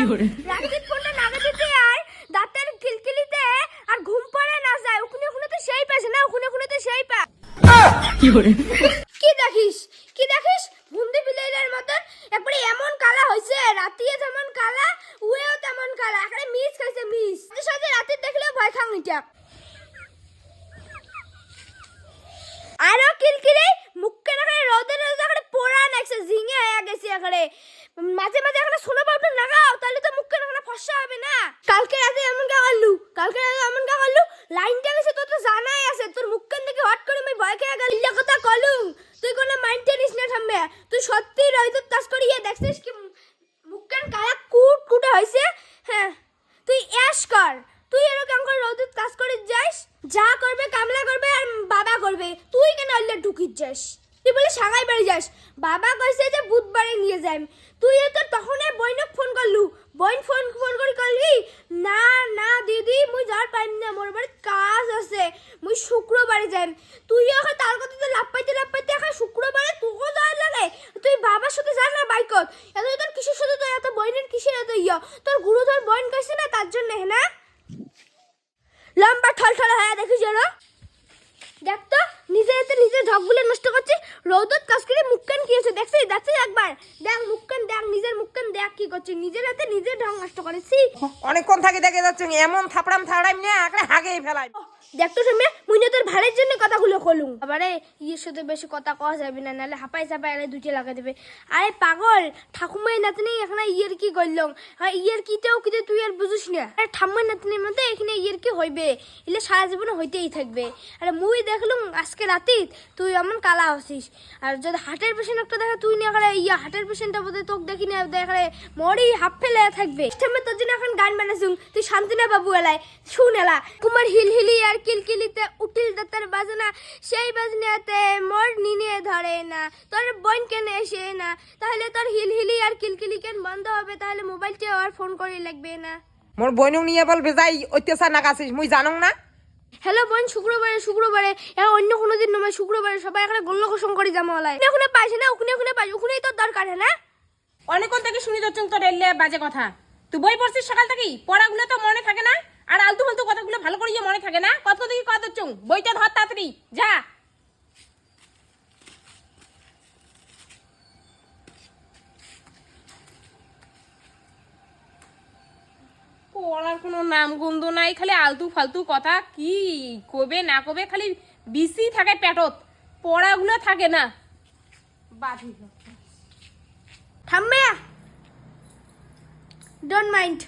নাগে দিতে আর দাঁতের কিলকিলিতে আর ঘুম পড়ে না যায়। ওখানে ওখানে তো সেই পাশে না ওখানে ওখানে তো সেই পা কি দেখিস? কি দেখিস? বুন্দি বিলাইলের মতন একবারে এমন কালা হইছে রাতিয়ে যেমন কালা উয়েও তেমন কালা। এখানে মিস খাইছে মিস। সাথে রাতে দেখলে ভয় খাং এটা আরও কিলকিলি মুখকে না রোদে রোদে এখানে পোড়া নাকছে ঝিঙে হয়ে গেছে এখানে। মাঝে মাঝে এখানে সোনা পাউডার লাগাও, তাহলে তো মুখকে না ফসা হবে না। কালকে রাতে এমন কা করলু, কালকে রাতে এমন কা করলু লাইনটা গেছে তোর তো জানাই আছে, তোর মুখখান থেকে হট করে আমি ভয় খেয়ে গেল। কথা কলু, তুই কোনো মাইন্ড টেনিস না থামবে। তুই সত্যি রহিত কাজ করিয়ে দেখছিস কি মুখখান কালা কুট কুটে হয়েছে হ্যাঁ। তুই অ্যাশ কর, তুই এরকম করে রোদত কাজ করে যাস, যা করবে কামলা করবে আর বাবা করবে, তুই কেন অল্লে ঢুকিস যাস? তুই বলে সাগাই বাড়ি যাস। বাবা কইছে যে বুধবারে নিয়ে যাইম। তুই তো তখনই বইনক ফোন করলু। বইন ফোন ফোন করে করলি না না, দিদি, মুই যার পাইম না, মোর বাড়ি কাজ আছে, মুই শুক্রবারে যাইম। তুই এখন তার কথা তো লাভ পাইতে লাভ পাইতে এখন শুক্রবারে তোকেও যাওয়ার লাগে। তুই বাবার সাথে যা না বাইকত? এত তোর কিসের সাথে তো এত বইনের কিসের এত ইয়া? তোর গুরু তোর বইন কইছে না তার জন্য হ্যাঁ? না লম্বা ঠল ঠল হয়ে দেখ তো নিজে হাতে নিজে ঢকগুলো নষ্ট করছে। রৌদত কাজ করে মুখকান কি হয়েছে? দেখছিস দেখছিস একবার। দেখ মুখকান দেখ নিজের মুখকান দেখ কি করছে। নিজের হাতে নিজে ঢং নষ্ট করেছি অনেকক্ষণ থাকে দেখে যাচ্ছে এমন থাপড়াম থাপড়াম নিয়ে আঁকড়ে হাগেই ফেলাই। দেখ তো শুনবে মুই না তোর ভালের জন্য কথাগুলো কলুম। আবারে, ইয়ের সাথে বেশি কথা কওয়া যাবে না, নাহলে হাঁপাই চাপাই আরে দেবে। আরে পাগল ঠাকুমাই নাতনি এখানে ইয়ের কি কিটাও কিন্তু তুই আর বুঝিস না? আরে ঠাম্মাই নাতনির এখানে ইয়ের কি হইবে? এলে সারা হইতেই থাকবে। আরে মুই দেখলুম আজকে রাতে তুই এমন কালা হসিস। আর যদি হার্টের পেশেন্ট একটা দেখা তুই না করে ইয়া হার্টের পেশেন্টটা বোধহয় তোকে দেখি না দেখারে মরি হাফ ফেলে থাকবে। সিস্টেমে তোর জন্য এখন গান বানাসুম তুই শান্তিনা বাবু এলাই শুন এলা। কুমার হিলহিলি আর কিলকিলিতে উঠিল দাতার বাজনা সেই বাজনাতে মোর নিনে ধরে না তোর বোন কেন এসে না। তাহলে তোর হিলহিলি আর কিলকিলি কেন বন্ধ হবে? তাহলে মোবাইলটা আর ফোন করে লাগবে না। মোর বইনক নিয়ে বল বেজাই অত্যাচার না কাছিস মুই জানং না? হ্যালো বোন শুক্রবারে শুক্রবারে। এখন অন্য কোনো দিন নয় শুক্রবারে সবাই এখানে গোল্ল কোসম করে জামা হলাই ওখানে পাইছে না ওখানে ওখানে পাইছে ওখানেই তোর দরকার হ্যাঁ না? অনেকক্ষণ থেকে শুনি যাচ্ছ তোর এলে বাজে কথা। তুই বই পড়ছিস সকাল থেকে পড়াগুলো তো মনে থাকে না? আর আলতু ফালতু কথাগুলো ভালো করে যে মনে থাকে না? কত থেকে কত চুং? বইটা ধর তাড়াতাড়ি, যা। পড়ার কোনো নাম গন্ধ নাই, খালি আলতু ফালতু কথা। কি কবে না কবে খালি বিসি থাকে পেটত পড়াগুলো থাকে না। থামবে? Don't mind